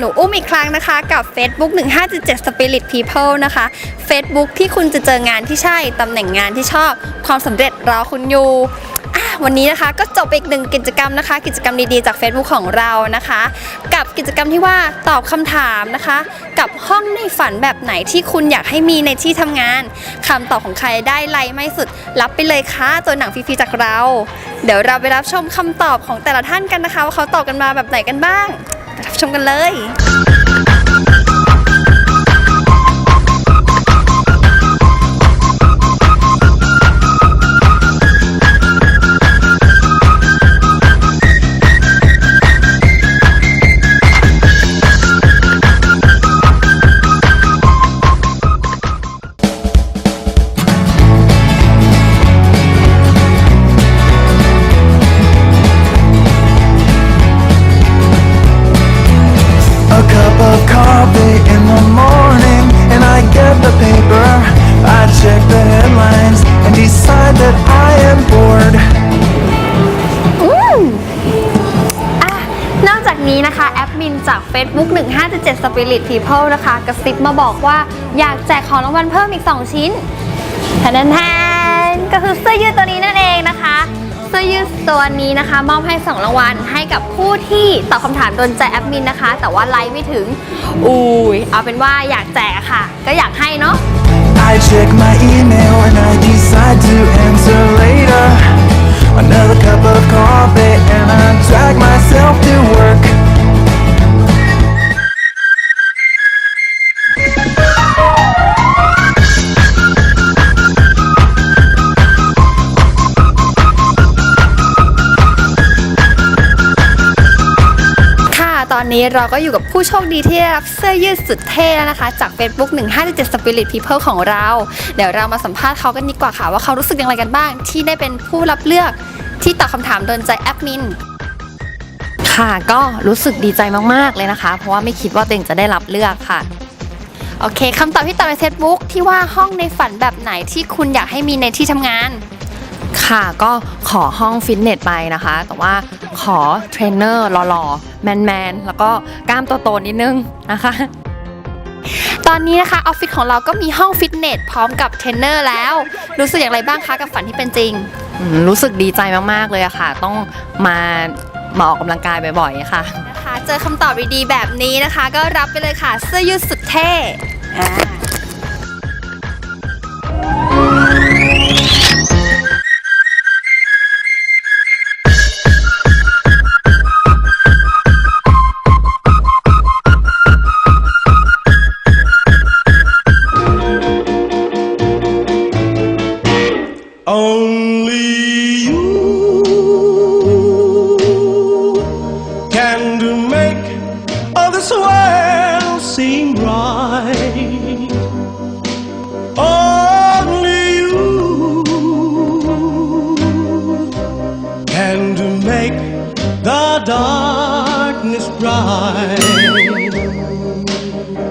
หนูอุ้มอีกครั้งนะคะกับ Facebook 1577 Spirit People นะคะ Facebook ที่คุณจะเจองานที่ใช่ตำแหน่งงานที่ชอบ ความสำเร็จรอคุณอยู่วันนี้นะคะก็จบอีกหนึ่งกิจกรรมนะคะ กิจกรรมดีๆจาก Facebook ของเรานะคะ กับกิจกรรมที่ว่าตอบคำถามนะคะ กับห้องในฝันแบบไหนที่คุณอยากให้มีในที่ทำงานคำตอบของใครได้ไลไม่สุด รับไปเลยค่ะตัวหนังฟรีๆจากเรา เดี๋ยวเราไปรับชมคำตอบของแต่ละท่านกันนะคะ ว่าเขาตอบกันมาแบบไหนกันบ้าง รับชมกันเลย จากนี้นะคะแอดมินจาก Facebook 1577 Spirit People นะคะกระซิบมาบอกว่าอยากแจกของรางวัลเพิ่มอีก 2 ชิ้นแทนแทนก็คือเสื้อยืดตัวนี้นั่นเองนะคะเสื้อยืดตัวนี้นะคะ มอบให้ 2 รางวัลให้กับผู้ที่ตอบคำถามโดนใจแอดมินนะคะ แต่ว่าไลค์ไม่ถึงอุ้ยเอาเป็นว่าอยากแจกค่ะ ก็อยากให้เนาะ I check my email and I decide to answer อนนี้เราก็อยู่กับผู้โชคดีที่ได้รับเสื้อยืดสุดเท่แล้วนะคะ จาก Facebook 1577 Spirit People ของเรา เดี๋ยวเรามาสัมภาษณ์เขากันดีกว่าค่ะ ว่าเขารู้สึกอย่างไรกันบ้าง ที่ได้เป็นผู้รับเลือกที่ตอบคำถามโดนใจแอดมิน ค่ะก็รู้สึกดีใจมากๆเลยนะคะ เพราะว่าไม่คิดว่าตัวเองจะได้รับเลือกค่ะ โอเคคำตอบที่ตอบใน Facebook ที่ว่าห้องในฝันแบบไหนที่คุณอยากให้มีในที่ทำงาน ค่ะก็ขอห้องฟิตเนสไปนะคะ แต่ว่าขอเทรนเนอร์หล่อๆ แมนๆ แล้วก็กล้ามโตๆนิดนึงนะคะ ตอนนี้นะคะออฟฟิศของเราก็มีห้องฟิตเนสพร้อมกับเทรนเนอร์แล้ว รู้สึกอย่างไรบ้างคะกับฝันที่เป็นจริง รู้สึกดีใจมากๆเลยอะค่ะ ต้องมามาออกกำลังกายบ่อยๆค่ะนะคะเจอคำตอบดีๆแบบนี้นะคะ ก็รับไปเลยค่ะเสื้อยืดสุดเท่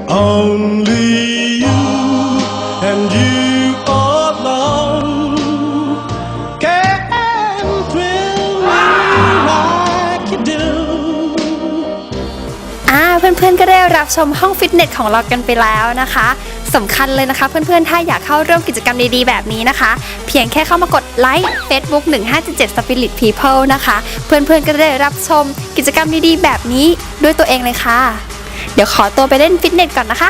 Only you and you alone can thrill me like you do. อ่าเพื่อนๆก็ได้รับชมห้องฟิตเนสของเรากันไปแล้วนะคะสำคัญเลยนะคะ เพื่อนๆถ้าอยากเข้าร่วมกิจกรรมดีๆแบบนี้นะคะ เพียงแค่เข้ามากด ไลค์ Facebook 1577 Spirit People นะคะ เพื่อนๆก็ได้รับชมกิจกรรมดีๆ แบบนี้ด้วยตัวเองเลยค่ะ เดี๋ยวขอตัวไปเล่นฟิตเนสก่อนนะคะ